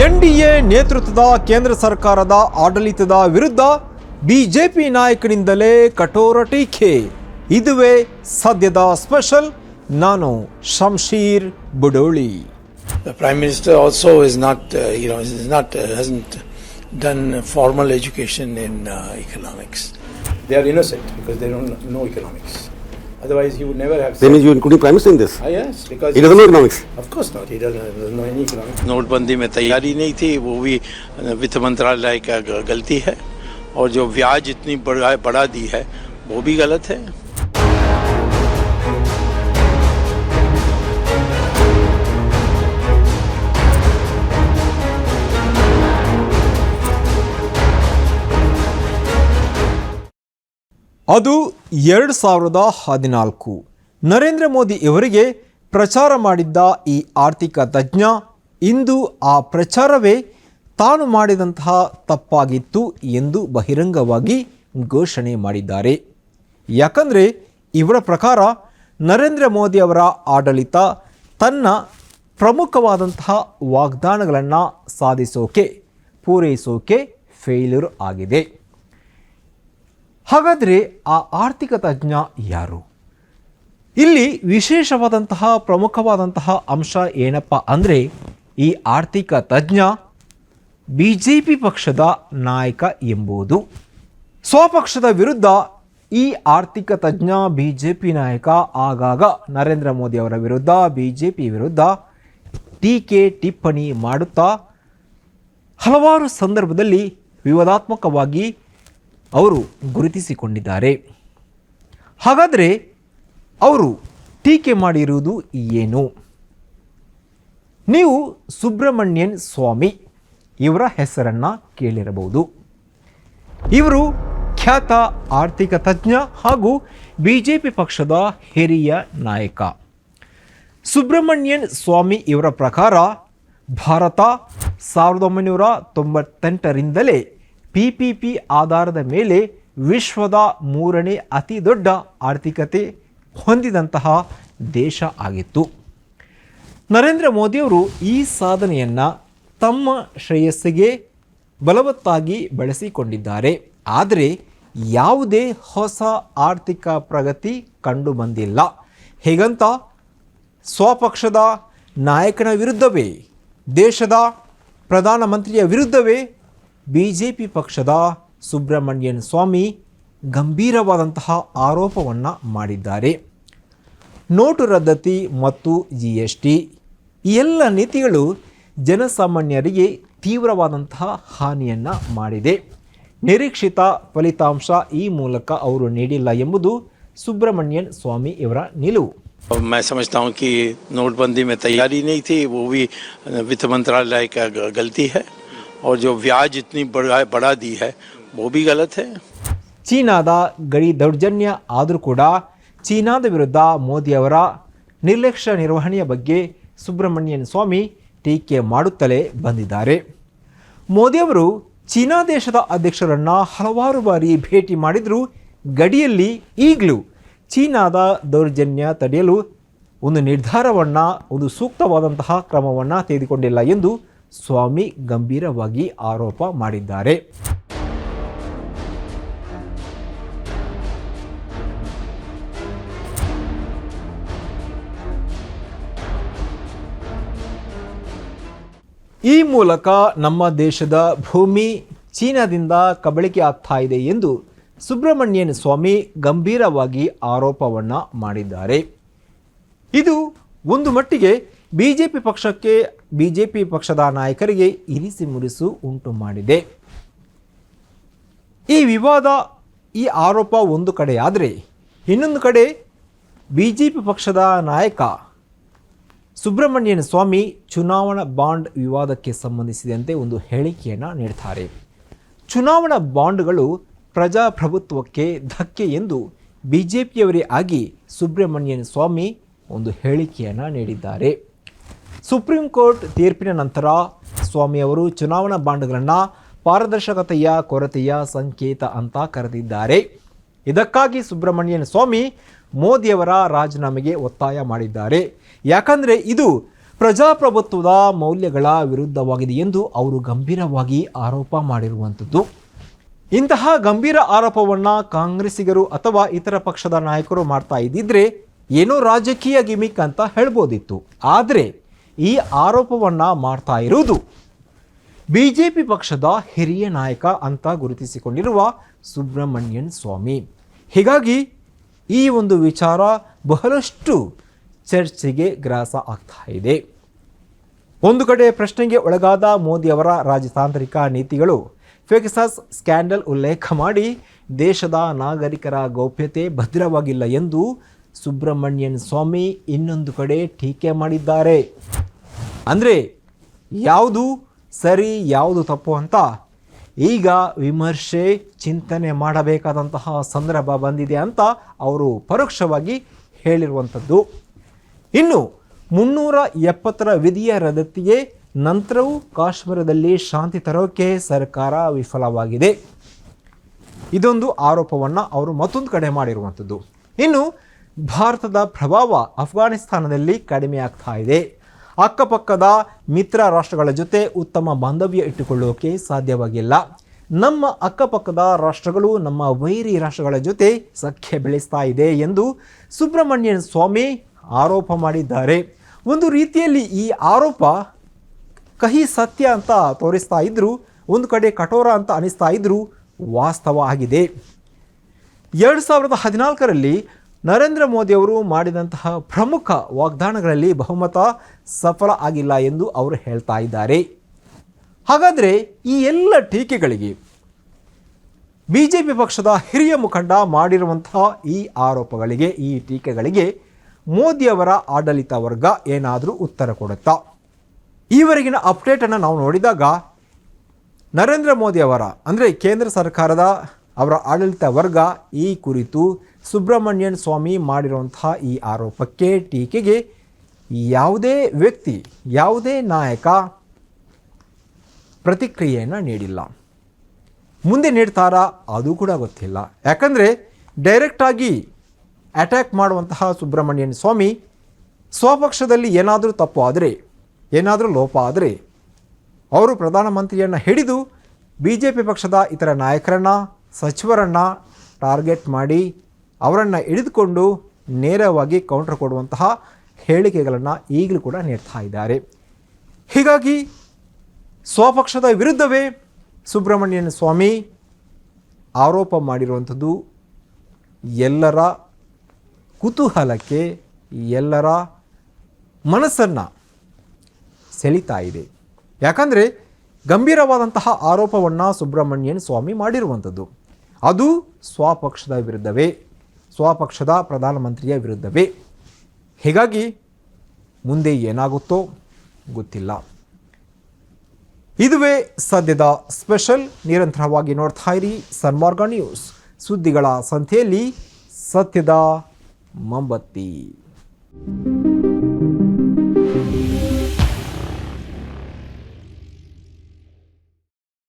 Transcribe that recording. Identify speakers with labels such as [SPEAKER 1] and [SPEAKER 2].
[SPEAKER 1] NDA ನೇತೃತ್ವದ ಕೇಂದ್ರ ಸರ್ಕಾರದ ಆಡಳಿತದ ವಿರುದ್ಧ ಬಿಜೆಪಿ ನಾಯಕನಿಂದಲೇ ಕಠೋರ ಟೀಕೆ. ಇದುವೇ ಸದ್ಯದ ಸ್ಪೆಷಲ್. ನಾನು Shamsheer
[SPEAKER 2] Budoli. Prime minister also is not is not hasn't done formal education in economics
[SPEAKER 3] they are innocent because they don't know economics Otherwise, he would never have.
[SPEAKER 4] Then
[SPEAKER 3] means
[SPEAKER 4] you including Prime Minister in this?
[SPEAKER 3] Ah, yes, because
[SPEAKER 4] He doesn't know economics.
[SPEAKER 3] Of course not. He doesn't, doesn't know any economics.
[SPEAKER 2] नोटबंदी में तैयारी नहीं थी वो भी uh, वित्त मंत्रालय का गलती है और जो ब्याज इतनी बढ़ा बढ़ा दी है वो भी गलत है
[SPEAKER 1] ಅದು ಎರಡು ಸಾವಿರದ ಹದಿನಾಲ್ಕು. ನರೇಂದ್ರ ಮೋದಿ ಇವರಿಗೆ ಪ್ರಚಾರ ಮಾಡಿದ್ದ ಈ ಆರ್ಥಿಕ ತಜ್ಞ ಇಂದು ಆ ಪ್ರಚಾರವೇ ತಾನು ಮಾಡಿದಂತಹ ತಪ್ಪಾಗಿತ್ತು ಎಂದು ಬಹಿರಂಗವಾಗಿ ಘೋಷಣೆ ಮಾಡಿದ್ದಾರೆ. ಯಾಕಂದರೆ ಇವರ ಪ್ರಕಾರ ನರೇಂದ್ರ ಮೋದಿ ಅವರ ಆಡಳಿತ ತನ್ನ ಪ್ರಮುಖವಾದಂತಹ ವಾಗ್ದಾನಗಳನ್ನು ಸಾಧಿಸೋಕೆ, ಪೂರೈಸೋಕೆ ಫೇಲ್ಯೂರ್ ಆಗಿದೆ. ಹಾಗಾದರೆ ಆ ಆರ್ಥಿಕ ತಜ್ಞ ಯಾರು? ಇಲ್ಲಿ ವಿಶೇಷವಾದಂತಹ ಪ್ರಮುಖವಾದಂತಹ ಅಂಶ ಏನಪ್ಪ ಅಂದರೆ ಈ ಆರ್ಥಿಕ ತಜ್ಞ ಬಿ ಜೆ ಪಿ ಪಕ್ಷದ ನಾಯಕ ಎಂಬುದು ಸ್ವಪಕ್ಷದ ವಿರುದ್ಧ ಈ ಆರ್ಥಿಕ ತಜ್ಞ ಬಿ ಜೆ ಪಿ ನಾಯಕ ಆಗಾಗ ನರೇಂದ್ರ ಮೋದಿ ಅವರ ವಿರುದ್ಧ ಬಿ ಜೆ ಪಿ ವಿರುದ್ಧ ಟೀಕೆ ಟಿಪ್ಪಣಿ ಮಾಡುತ್ತಾ ಹಲವಾರು ಸಂದರ್ಭದಲ್ಲಿ ವಿವಾದಾತ್ಮಕವಾಗಿ ಅವರು ಗುರುತಿಸಿಕೊಂಡಿದ್ದಾರೆ. ಹಾಗಾದರೆ ಅವರು ಟೀಕೆ ಮಾಡಿರುವುದು ಏನು? ನೀವು ಸುಬ್ರಹ್ಮಣ್ಯನ್ ಸ್ವಾಮಿ, ಇವರ ಹೆಸರನ್ನು ಕೇಳಿರಬಹುದು. ಇವರು ಖ್ಯಾತ ಆರ್ಥಿಕ ತಜ್ಞ ಹಾಗೂ ಬಿ ಜೆ ಪಿ ಪಕ್ಷದ ಹಿರಿಯ ನಾಯಕ. ಸುಬ್ರಹ್ಮಣ್ಯನ್ ಸ್ವಾಮಿ ಇವರ ಪ್ರಕಾರ ಭಾರತ ಸಾವಿರದ ಒಂಬೈನೂರ ತೊಂಬತ್ತೆಂಟರಿಂದಲೇ ಪಿ ಪಿ ಪಿ ಆಧಾರದ ಮೇಲೆ ವಿಶ್ವದ ಮೂರನೇ ಅತಿ ದೊಡ್ಡ ಆರ್ಥಿಕತೆ ಹೊಂದಿದಂತಹ ದೇಶ ಆಗಿತ್ತು. ನರೇಂದ್ರ ಮೋದಿಯವರು ಈ ಸಾಧನೆಯನ್ನು ತಮ್ಮ ಶ್ರೇಯಸ್ಸಿಗೆ ಬಲವತ್ತಾಗಿ ಬಳಸಿಕೊಂಡಿದ್ದಾರೆ. ಆದರೆ ಯಾವುದೇ ಹೊಸ ಆರ್ಥಿಕ ಪ್ರಗತಿ ಕಂಡು ಬಂದಿಲ್ಲ ಹೇಗಂತ? ಸ್ವಪಕ್ಷದ ನಾಯಕನ ವಿರುದ್ಧವೇ, ದೇಶದ ಪ್ರಧಾನಮಂತ್ರಿಯ ವಿರುದ್ಧವೇ ಬಿ ಜೆ ಪಿ ಪಕ್ಷದ ಸುಬ್ರಹ್ಮಣ್ಯನ್ ಸ್ವಾಮಿ ಗಂಭೀರವಾದಂತಹ ಆರೋಪವನ್ನು ಮಾಡಿದ್ದಾರೆ ನೋಟು ರದ್ದತಿ ಮತ್ತು ಜಿ ಎಸ್ ಟಿ ಈ ಎಲ್ಲ ನೀತಿಗಳು ಜನಸಾಮಾನ್ಯರಿಗೆ ತೀವ್ರವಾದಂತಹ ಹಾನಿಯನ್ನು ಮಾಡಿದೆ ನಿರೀಕ್ಷಿತ ಫಲಿತಾಂಶ ಈ ಮೂಲಕ ಅವರು ನೀಡಿಲ್ಲ ಎಂಬುದು ಸುಬ್ರಹ್ಮಣ್ಯನ್ ಸ್ವಾಮಿ ಇವರ ನಿಲುವು
[SPEAKER 2] और मैं समझता हूँ कि नोटबंदी में तैयारी नहीं थी वो भी uh, वित्त मंत्रालय का ग- गलती है और जो ब्याज इतनी बढ़ा बढ़ा दी है वो भी गलत है
[SPEAKER 1] ಚೀನಾದ ಗಡಿ ದೌರ್ಜನ್ಯ ಆದರೂ ಕೂಡ ಚೀನಾದ ವಿರುದ್ಧ ಮೋದಿಯವರ ನಿರ್ಲಕ್ಷ್ಯ ನಿರ್ವಹಣೆಯ ಬಗ್ಗೆ ಸುಬ್ರಹ್ಮಣ್ಯನ್ ಸ್ವಾಮಿ ಟೀಕೆ ಮಾಡುತ್ತಲೇ ಬಂದಿದ್ದಾರೆ ಮೋದಿಯವರು ಚೀನಾ ದೇಶದ ಅಧ್ಯಕ್ಷರನ್ನು ಹಲವಾರು ಬಾರಿ ಭೇಟಿ ಮಾಡಿದರೂ ಗಡಿಯಲ್ಲಿ ಈಗಲೂ ಚೀನಾದ ದೌರ್ಜನ್ಯ ತಡೆಯಲು ಒಂದು ನಿರ್ಧಾರವನ್ನು ಒಂದು ಸೂಕ್ತವಾದಂತಹ ಕ್ರಮವನ್ನು ತೆಗೆದುಕೊಂಡಿಲ್ಲ ಎಂದು ಸ್ವಾಮಿ ಗಂಭೀರವಾಗಿ ಆರೋಪ ಮಾಡಿದ್ದಾರೆ. ಈ ಮೂಲಕ ನಮ್ಮ ದೇಶದ ಭೂಮಿ ಚೀನಾದಿಂದ ಕಬಳಿಕೆ ಆಗ್ತಾ ಇದೆ ಎಂದು ಸುಬ್ರಹ್ಮಣ್ಯನ್ ಸ್ವಾಮಿ ಗಂಭೀರವಾಗಿ ಆರೋಪವನ್ನು ಮಾಡಿದ್ದಾರೆ. ಇದು ಒಂದು ಮಟ್ಟಿಗೆ ಬಿ ಜೆ ಪಿ ಪಕ್ಷಕ್ಕೆ ಬಿ ಜೆ ಪಿ ಪಕ್ಷದ ನಾಯಕರಿಗೆ ಇರಿಸಿ ಮುರಿಸು ಉಂಟು ಮಾಡಿದೆ. ಈ ವಿವಾದ, ಈ ಆರೋಪ ಒಂದು ಕಡೆ ಆದರೆ ಇನ್ನೊಂದು ಕಡೆ ಬಿ ಜೆ ಪಿ ಪಕ್ಷದ ನಾಯಕ ಸುಬ್ರಹ್ಮಣ್ಯನ್ ಸ್ವಾಮಿ ಚುನಾವಣಾ ಬಾಂಡ್ ವಿವಾದಕ್ಕೆ ಸಂಬಂಧಿಸಿದಂತೆ ಒಂದು ಹೇಳಿಕೆಯನ್ನು ನೀಡ್ತಾರೆ. ಚುನಾವಣಾ ಬಾಂಡ್ಗಳು ಪ್ರಜಾಪ್ರಭುತ್ವಕ್ಕೆ ಧಕ್ಕೆ ಎಂದು ಬಿ ಆಗಿ ಸುಬ್ರಹ್ಮಣ್ಯನ್ ಸ್ವಾಮಿ ಒಂದು ಹೇಳಿಕೆಯನ್ನು ನೀಡಿದ್ದಾರೆ. ಸುಪ್ರೀಂ ಕೋರ್ಟ್ ತೀರ್ಪಿನ ನಂತರ ಸ್ವಾಮಿಯವರು ಚುನಾವಣಾ ಬಾಂಡ್ಗಳನ್ನು ಪಾರದರ್ಶಕತೆಯ ಕೊರತೆಯ ಸಂಕೇತ ಅಂತ ಕರೆದಿದ್ದಾರೆ. ಇದಕ್ಕಾಗಿ ಸುಬ್ರಹ್ಮಣ್ಯನ್ ಸ್ವಾಮಿ ಮೋದಿಯವರ ರಾಜೀನಾಮೆಗೆ ಒತ್ತಾಯ ಮಾಡಿದ್ದಾರೆ. ಯಾಕಂದರೆ ಇದು ಪ್ರಜಾಪ್ರಭುತ್ವದ ಮೌಲ್ಯಗಳ ವಿರುದ್ಧವಾಗಿದೆ ಎಂದು ಅವರು ಗಂಭೀರವಾಗಿ ಆರೋಪ ಮಾಡಿರುವಂಥದ್ದು. ಇಂತಹ ಗಂಭೀರ ಆರೋಪವನ್ನು ಕಾಂಗ್ರೆಸ್ಸಿಗರು ಅಥವಾ ಇತರ ಪಕ್ಷದ ನಾಯಕರು ಮಾಡ್ತಾ ಇದ್ದಿದ್ರೆ ಏನೋ ರಾಜಕೀಯ ಗಿಮಿಕ್ ಅಂತ ಹೇಳ್ಬೋದಿತ್ತು. ಆದರೆ ಈ ಆರೋಪವನ್ನು ಮಾಡ್ತಾ ಇರುವುದು. ಬಿ ಜೆ ಪಿ ಪಕ್ಷದ ಹಿರಿಯ ನಾಯಕ ಅಂತ ಗುರುತಿಸಿಕೊಂಡಿರುವ ಸುಬ್ರಹ್ಮಣ್ಯನ್ ಸ್ವಾಮಿ. ಹೀಗಾಗಿ ಈ ಒಂದು ವಿಚಾರ ಬಹಳಷ್ಟು ಚರ್ಚೆಗೆ ಗ್ರಾಸ ಆಗ್ತಾ ಇದೆ. ಒಂದು ಕಡೆ ಪ್ರಶ್ನೆಗೆ ಒಳಗಾದ ಮೋದಿಯವರ ರಾಜತಾಂತ್ರಿಕ ನೀತಿಗಳು. ಫೆಗಸಸ್ ಸ್ಕ್ಯಾಂಡಲ್ ಉಲ್ಲೇಖ ಮಾಡಿ ದೇಶದ ನಾಗರಿಕರ ಗೌಪ್ಯತೆ ಭದ್ರವಾಗಿಲ್ಲ ಎಂದು ಸುಬ್ರಹ್ಮಣ್ಯನ್ ಸ್ವಾಮಿ ಇನ್ನೊಂದು ಕಡೆ ಟೀಕೆ ಮಾಡಿದ್ದಾರೆ. ಅಂದರೆ ಯಾವುದು ಸರಿ, ಯಾವುದು ತಪ್ಪು ಅಂತ ಈಗ ವಿಮರ್ಶೆ, ಚಿಂತನೆ ಮಾಡಬೇಕಾದಂತಹ ಸಂದರ್ಭ ಬಂದಿದೆ ಅಂತ ಅವರು ಪರೋಕ್ಷವಾಗಿ ಹೇಳಿರುವಂಥದ್ದು. ಇನ್ನು ಮುನ್ನೂರ ಎಪ್ಪತ್ತರ ವಿಧಿಯ ರದ್ದತಿಗೆ ನಂತರವೂ ಕಾಶ್ಮೀರದಲ್ಲಿ ಶಾಂತಿ ತರೋಕೆ ಸರ್ಕಾರ ವಿಫಲವಾಗಿದೆ. ಇದೊಂದು ಆರೋಪವನ್ನು ಅವರು ಮತ್ತೊಂದು ಕಡೆ ಮಾಡಿರುವಂಥದ್ದು. ಇನ್ನು ಭಾರತದ ಪ್ರಭಾವ ಅಫ್ಘಾನಿಸ್ತಾನದಲ್ಲಿ ಕಡಿಮೆ ಆಗ್ತಾ ಇದೆ. ಅಕ್ಕಪಕ್ಕದ ಮಿತ್ರ ರಾಷ್ಟ್ರಗಳ ಜೊತೆ ಉತ್ತಮ ಬಾಂಧವ್ಯ ಇಟ್ಟುಕೊಳ್ಳೋಕೆ ಸಾಧ್ಯವಾಗಿಲ್ಲ. ನಮ್ಮ ಅಕ್ಕಪಕ್ಕದ ರಾಷ್ಟ್ರಗಳು ನಮ್ಮ ವೈರಿ ರಾಷ್ಟ್ರಗಳ ಜೊತೆ ಸಖ್ಯ ಬೆಳೆಸ್ತಾ ಇದೆ ಎಂದು ಸುಬ್ರಹ್ಮಣ್ಯನ್ ಸ್ವಾಮಿ ಆರೋಪ ಮಾಡಿದ್ದಾರೆ. ಒಂದು ರೀತಿಯಲ್ಲಿ ಈ ಆರೋಪ ಕಹಿ ಸತ್ಯ ಅಂತ ತೋರಿಸ್ತಾ ಇದ್ರು, ಒಂದು ಕಡೆ ಕಠೋರ ಅಂತ ಅನಿಸ್ತಾ ಇದ್ರು ವಾಸ್ತವ ಆಗಿದೆ. ಎರಡು ಸಾವಿರದ ಹದಿನಾಲ್ಕರಲ್ಲಿ ನರೇಂದ್ರ ಮೋದಿಯವರು ಮಾಡಿದಂತಹ ಪ್ರಮುಖ ವಾಗ್ದಾನಗಳಲ್ಲಿ ಬಹುಮತ ಸಫಲ ಆಗಿಲ್ಲ ಎಂದು ಅವರು ಹೇಳ್ತಾ ಇದ್ದಾರೆ. ಹಾಗಾದರೆ ಈ ಎಲ್ಲ ಟೀಕೆಗಳಿಗೆ ಬಿ ಜೆ ಪಿ ಪಕ್ಷದ ಹಿರಿಯ ಮುಖಂಡ ಮಾಡಿರುವಂತಹ ಈ ಆರೋಪಗಳಿಗೆ, ಈ ಟೀಕೆಗಳಿಗೆ ಮೋದಿಯವರ ಆಡಳಿತ ವರ್ಗ ಏನಾದರೂ ಉತ್ತರ ಕೊಡುತ್ತಾ? ಈವರೆಗಿನ ಅಪ್ಡೇಟನ್ನು ನಾವು ನೋಡಿದಾಗ ನರೇಂದ್ರ ಮೋದಿಯವರ ಅಂದರೆ ಕೇಂದ್ರ ಸರ್ಕಾರದ ಅವರ ಆಡಳಿತ ವರ್ಗ ಈ ಕುರಿತು ಸುಬ್ರಹ್ಮಣ್ಯನ್ ಸ್ವಾಮಿ ಮಾಡಿರುವಂತಹ ಈ ಆರೋಪಕ್ಕೆ ಟೀಕೆಗೆ ಯಾವುದೇ ವ್ಯಕ್ತಿ, ಯಾವುದೇ ನಾಯಕ ಪ್ರತಿಕ್ರಿಯೆಯನ್ನು ನೀಡಿಲ್ಲ. ಮುಂದೆ ನೀಡ್ತಾರಾ ಅದು ಕೂಡ ಗೊತ್ತಿಲ್ಲ. ಯಾಕಂದರೆ ಡೈರೆಕ್ಟಾಗಿ ಅಟ್ಯಾಕ್ ಮಾಡುವಂತಹ ಸುಬ್ರಹ್ಮಣ್ಯನ್ ಸ್ವಾಮಿ ಸ್ವಪಕ್ಷದಲ್ಲಿ ಏನಾದರೂ ತಪ್ಪು ಆದರೆ, ಏನಾದರೂ ಲೋಪ ಆದರೆ ಅವರು ಪ್ರಧಾನಮಂತ್ರಿಯನ್ನು ಹಿಡಿದು ಬಿ ಜೆ ಪಿ ಪಕ್ಷದ ಇತರ ನಾಯಕರನ್ನು ಸಚಿವರನ್ನು ಟಾರ್ಗೆಟ್ ಮಾಡಿ ಅವರನ್ನು ಹಿಡಿದುಕೊಂಡು ನೇರವಾಗಿ ಕೌಂಟರ್ ಕೊಡುವಂತಹ ಹೇಳಿಕೆಗಳನ್ನು ಈಗಲೂ ಕೂಡ ನೀಡ್ತಾ ಇದ್ದಾರೆ. ಹೀಗಾಗಿ ಸ್ವಪಕ್ಷದ ವಿರುದ್ಧವೇ ಸುಬ್ರಹ್ಮಣ್ಯನ ಸ್ವಾಮಿ ಆರೋಪ ಮಾಡಿರುವಂಥದ್ದು ಎಲ್ಲರ ಕುತೂಹಲಕ್ಕೆ ಎಲ್ಲರ ಮನಸ್ಸನ್ನು ಸೆಳೀತಾ ಇದೆ. ಯಾಕಂದರೆ ಗಂಭೀರವಾದಂತಹ ಆರೋಪವನ್ನು ಸುಬ್ರಹ್ಮಣ್ಯನ್ ಸ್ವಾಮಿ ಮಾಡಿರುವಂಥದ್ದು. ಅದು ಸ್ವಪಕ್ಷದ ವಿರುದ್ಧವೇ, ಸ್ವಪಕ್ಷದ ಪ್ರಧಾನಮಂತ್ರಿಯ ವಿರುದ್ಧವೇ. ಹೀಗಾಗಿ ಮುಂದೆ ಏನಾಗುತ್ತೋ ಗೊತ್ತಿಲ್ಲ. ಇದುವೇ ಸದ್ಯದ ಸ್ಪೆಷಲ್ ನಿರಂತರವಾಗಿ ನೋಡ್ತಾ ಇರಿ ಸನ್ಮಾರ್ಗ ನ್ಯೂಸ್. ಸುದ್ದಿಗಳ ಸಂತೆಯಲ್ಲಿ ಸತ್ಯದ ಮೊಂಬತ್ತಿ.